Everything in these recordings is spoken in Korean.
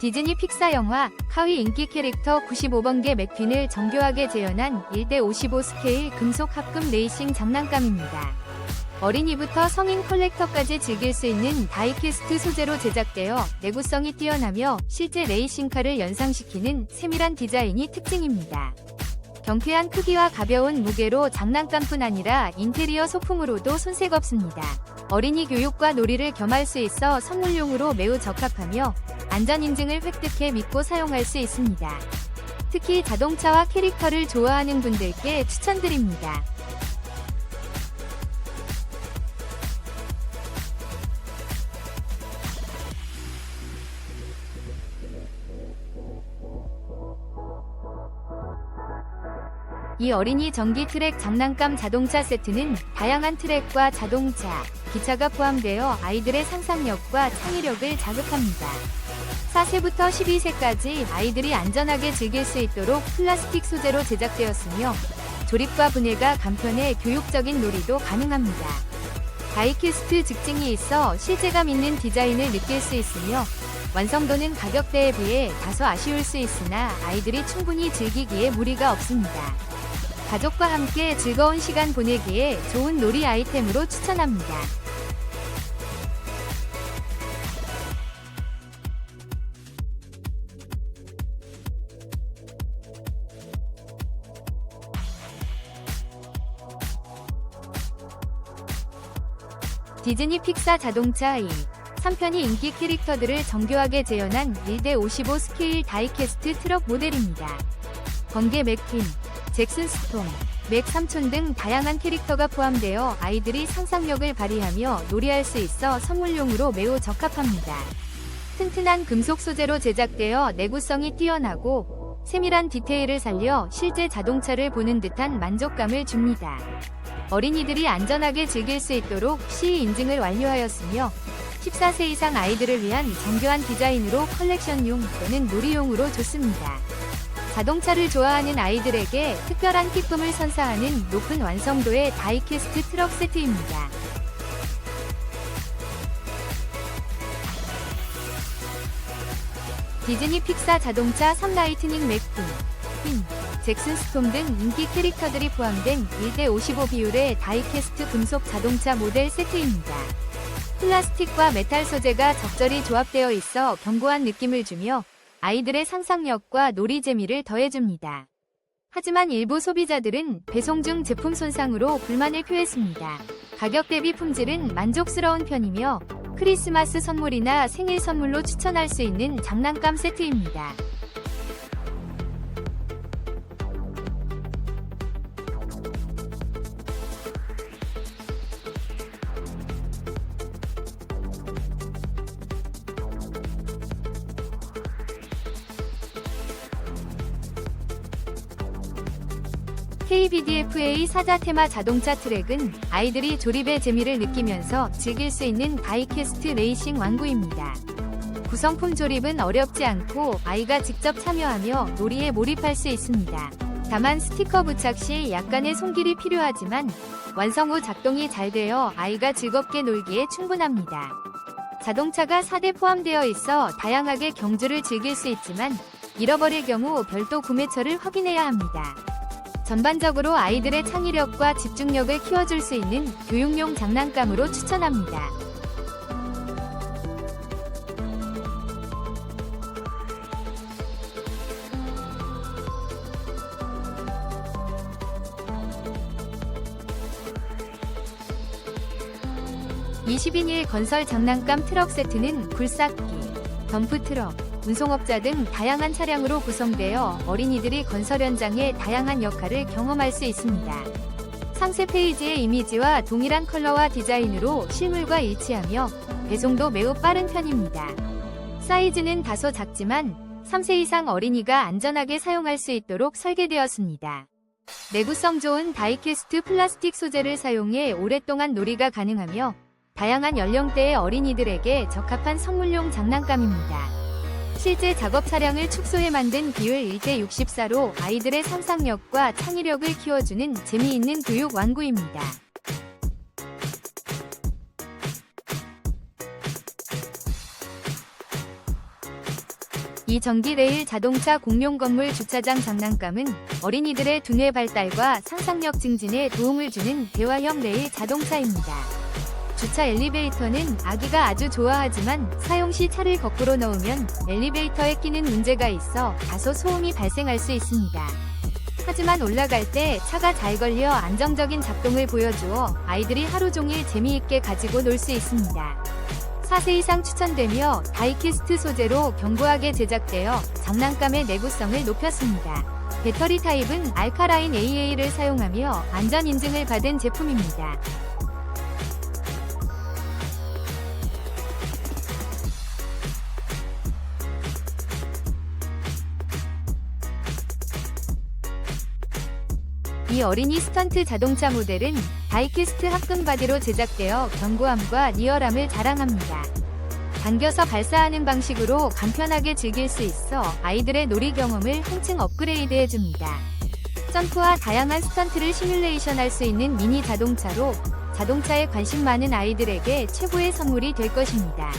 디즈니 픽사 영화 카위 인기 캐릭터 95번개 맥퀸을 정교하게 재현한 1대55 스케일 금속 합금 레이싱 장난감입니다. 어린이부터 성인 컬렉터까지 즐길 수 있는 다이캐스트 소재로 제작되어 내구성이 뛰어나며 실제 레이싱카를 연상시키는 세밀한 디자인이 특징입니다. 경쾌한 크기와 가벼운 무게로 장난감뿐 아니라 인테리어 소품으로도 손색 없습니다. 어린이 교육과 놀이를 겸할 수 있어 선물용으로 매우 적합하며 안전 인증을 획득해 믿고 사용할 수 있습니다. 특히 자동차와 캐릭터를 좋아하는 분들께 추천드립니다. 이 어린이 전기 트랙 장난감 자동차 세트는 다양한 트랙과 자동차, 기차가 포함되어 아이들의 상상력과 창의력을 자극합니다. 4세부터 12세까지 아이들이 안전하게 즐길 수 있도록 플라스틱 소재로 제작되었으며 조립과 분해가 간편해 교육적인 놀이도 가능합니다. 다이캐스트 직증이 있어 실제감 있는 디자인을 느낄 수 있으며 완성도는 가격대에 비해 다소 아쉬울 수 있으나 아이들이 충분히 즐기기에 무리가 없습니다. 가족과 함께 즐거운 시간 보내기에 좋은 놀이 아이템으로 추천합니다. 디즈니 픽사 자동차 2 3편이 인기 캐릭터들을 정교하게 재현한 1대55 스케일 다이캐스트 트럭 모델입니다. 번개 맥퀸, 잭슨 스톰, 맥 삼촌 등 다양한 캐릭터가 포함되어 아이들이 상상력을 발휘하며 놀이할 수 있어 선물용으로 매우 적합합니다. 튼튼한 금속 소재로 제작되어 내구성이 뛰어나고 세밀한 디테일을 살려 실제 자동차를 보는 듯한 만족감을 줍니다. 어린이들이 안전하게 즐길 수 있도록 CE 인증을 완료하였으며 14세 이상 아이들을 위한 정교한 디자인으로 컬렉션용 또는 놀이용으로 좋습니다. 자동차를 좋아하는 아이들에게 특별한 기쁨을 선사하는 높은 완성도의 다이캐스트 트럭 세트입니다. 디즈니 픽사 자동차 3라이트닝 맥퀸, 퀸, 잭슨 스톰 등 인기 캐릭터들이 포함된 1대 55 비율의 다이캐스트 금속 자동차 모델 세트입니다. 플라스틱과 메탈 소재가 적절히 조합되어 있어 견고한 느낌을 주며 아이들의 상상력과 놀이 재미를 더해줍니다. 하지만 일부 소비자들은 배송 중 제품 손상으로 불만을 표했습니다. 가격 대비 품질은 만족스러운 편이며 크리스마스 선물이나 생일 선물로 추천할 수 있는 장난감 세트입니다. KBDFA 사자 테마 자동차 트랙은 아이들이 조립의 재미를 느끼면서 즐길 수 있는 다이캐스트 레이싱 완구입니다. 구성품 조립은 어렵지 않고 아이가 직접 참여하며 놀이에 몰입할 수 있습니다. 다만 스티커 부착 시 약간의 손길이 필요하지만 완성 후 작동이 잘 되어 아이가 즐겁게 놀기에 충분합니다. 자동차가 4대 포함되어 있어 다양하게 경주를 즐길 수 있지만 잃어버릴 경우 별도 구매처를 확인해야 합니다. 전반적으로 아이들의 창의력과 집중력을 키워줄 수 있는 교육용 장난감으로 추천합니다. (20인일) 건설 장난감 트럭 세트는 굴삭기, 덤프 트럭, 운송업자 등 다양한 차량으로 구성되어 어린이들이 건설 현장의 다양한 역할을 경험할 수 있습니다. 상세 페이지의 이미지와 동일한 컬러와 디자인으로 실물과 일치하며 배송도 매우 빠른 편입니다. 사이즈는 다소 작지만 3세 이상 어린이가 안전하게 사용할 수 있도록 설계되었습니다. 내구성 좋은 다이캐스트 플라스틱 소재를 사용해 오랫동안 놀이가 가능하며 다양한 연령대의 어린이들에게 적합한 선물용 장난감입니다. 실제 작업 차량을 축소해 만든 비율 1대 64로 아이들의 상상력과 창의력을 키워주는 재미있는 교육 완구입니다. 이 전기 레일 자동차 공용 건물 주차장 장난감은 어린이들의 두뇌 발달과 상상력 증진에 도움을 주는 대화형 레일 자동차입니다. 주차 엘리베이터는 아기가 아주 좋아하지만 사용 시 차를 거꾸로 넣으면 엘리베이터에 끼는 문제가 있어 다소 소음이 발생할 수 있습니다. 하지만 올라갈 때 차가 잘 걸려 안정적인 작동을 보여주어 아이들이 하루 종일 재미있게 가지고 놀 수 있습니다. 4세 이상 추천되며 다이캐스트 소재로 견고하게 제작되어 장난감의 내구성을 높였습니다. 배터리 타입은 알카라인 AA를 사용하며 안전 인증을 받은 제품입니다. 이 어린이 스턴트 자동차 모델은 다이캐스트 합금 바디로 제작되어 견고함과 리얼함을 자랑합니다. 당겨서 발사하는 방식으로 간편하게 즐길 수 있어 아이들의 놀이 경험을 한층 업그레이드해 줍니다. 점프와 다양한 스턴트를 시뮬레이션 할 수 있는 미니 자동차로 자동차에 관심 많은 아이들에게 최고의 선물이 될 것입니다.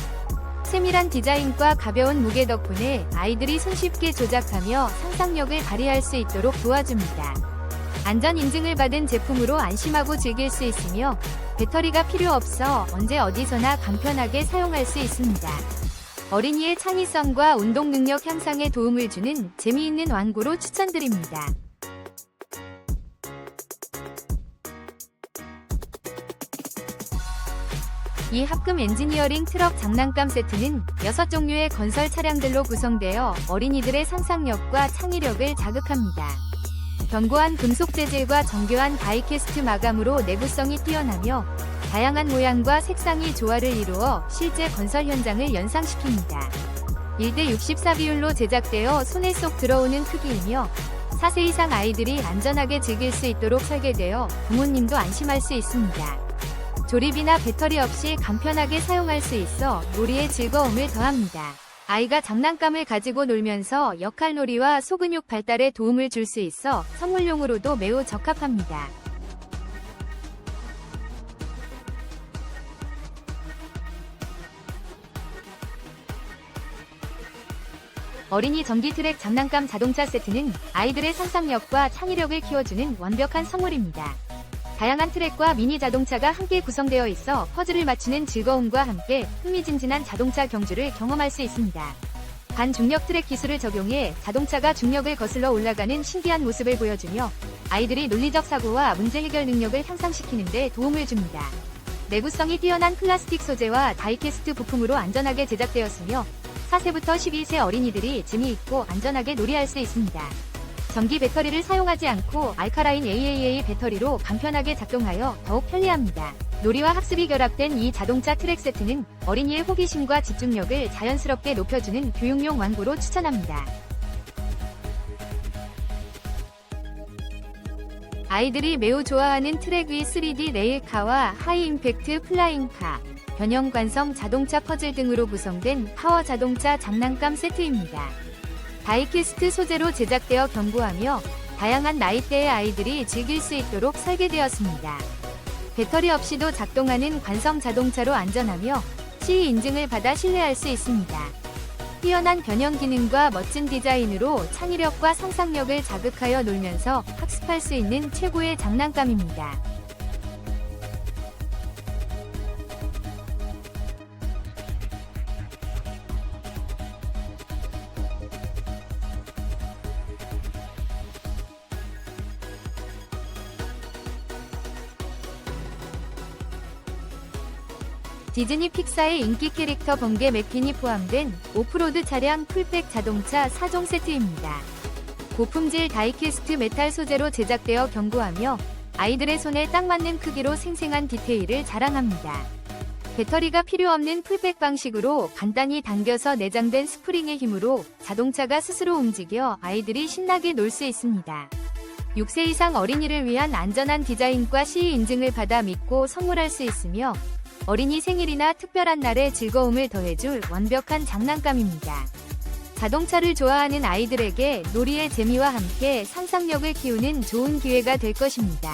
세밀한 디자인과 가벼운 무게 덕분에 아이들이 손쉽게 조작하며 상상력을 발휘할 수 있도록 도와줍니다. 안전 인증을 받은 제품으로 안심하고 즐길 수 있으며 배터리가 필요 없어 언제 어디서나 간편하게 사용할 수 있습니다. 어린이의 창의성과 운동 능력 향상에 도움을 주는 재미있는 완구로 추천드립니다. 이 합금 엔지니어링 트럭 장난감 세트는 6종류의 건설 차량들로 구성되어 어린이들의 상상력과 창의력을 자극합니다. 견고한 금속 재질과 정교한 다이캐스트 마감으로 내구성이 뛰어나며 다양한 모양과 색상이 조화를 이루어 실제 건설 현장을 연상시킵니다. 1대 64 비율로 제작되어 손에 쏙 들어오는 크기이며 4세 이상 아이들이 안전하게 즐길 수 있도록 설계되어 부모님도 안심할 수 있습니다. 조립이나 배터리 없이 간편하게 사용할 수 있어 놀이의 즐거움을 더합니다. 아이가 장난감을 가지고 놀면서 역할놀이와 소근육 발달에 도움을 줄 수 있어 선물용으로도 매우 적합합니다. 어린이 전기 트랙 장난감 자동차 세트는 아이들의 상상력과 창의력을 키워주는 완벽한 선물입니다. 다양한 트랙과 미니 자동차가 함께 구성되어 있어 퍼즐을 맞추는 즐거움과 함께 흥미진진한 자동차 경주를 경험할 수 있습니다. 반중력 트랙 기술을 적용해 자동차가 중력을 거슬러 올라가는 신기한 모습을 보여주며 아이들이 논리적 사고와 문제 해결 능력을 향상시키는 데 도움을 줍니다. 내구성이 뛰어난 플라스틱 소재와 다이캐스트 부품으로 안전하게 제작되었으며 4세부터 12세 어린이들이 재미있고 안전하게 놀이할 수 있습니다. 전기 배터리를 사용하지 않고 알카라인 AAA 배터리로 간편하게 작동하여 더욱 편리합니다. 놀이와 학습이 결합된 이 자동차 트랙 세트는 어린이의 호기심과 집중력을 자연스럽게 높여주는 교육용 완구로 추천합니다. 아이들이 매우 좋아하는 트랙 위 3D 레일카와 하이 임팩트 플라잉카, 변형 관성 자동차 퍼즐 등으로 구성된 파워 자동차 장난감 세트입니다. 다이캐스트 소재로 제작되어 견고하며 다양한 나이대의 아이들이 즐길 수 있도록 설계되었습니다. 배터리 없이도 작동하는 관성 자동차로 안전하며 CE 인증을 받아 신뢰할 수 있습니다. 뛰어난 변형 기능과 멋진 디자인으로 창의력과 상상력을 자극하여 놀면서 학습할 수 있는 최고의 장난감입니다. 디즈니 픽사의 인기 캐릭터 번개 맥퀸이 포함된 오프로드 차량 풀백 자동차 4종 세트입니다. 고품질 다이캐스트 메탈 소재로 제작되어 견고하며 아이들의 손에 딱 맞는 크기로 생생한 디테일을 자랑합니다. 배터리가 필요 없는 풀백 방식으로 간단히 당겨서 내장된 스프링의 힘으로 자동차가 스스로 움직여 아이들이 신나게 놀 수 있습니다. 6세 이상 어린이를 위한 안전한 디자인과 CE 인증을 받아 믿고 선물할 수 있으며 어린이 생일이나 특별한 날에 즐거움을 더해줄 완벽한 장난감입니다. 자동차를 좋아하는 아이들에게 놀이의 재미와 함께 상상력을 키우는 좋은 기회가 될 것입니다.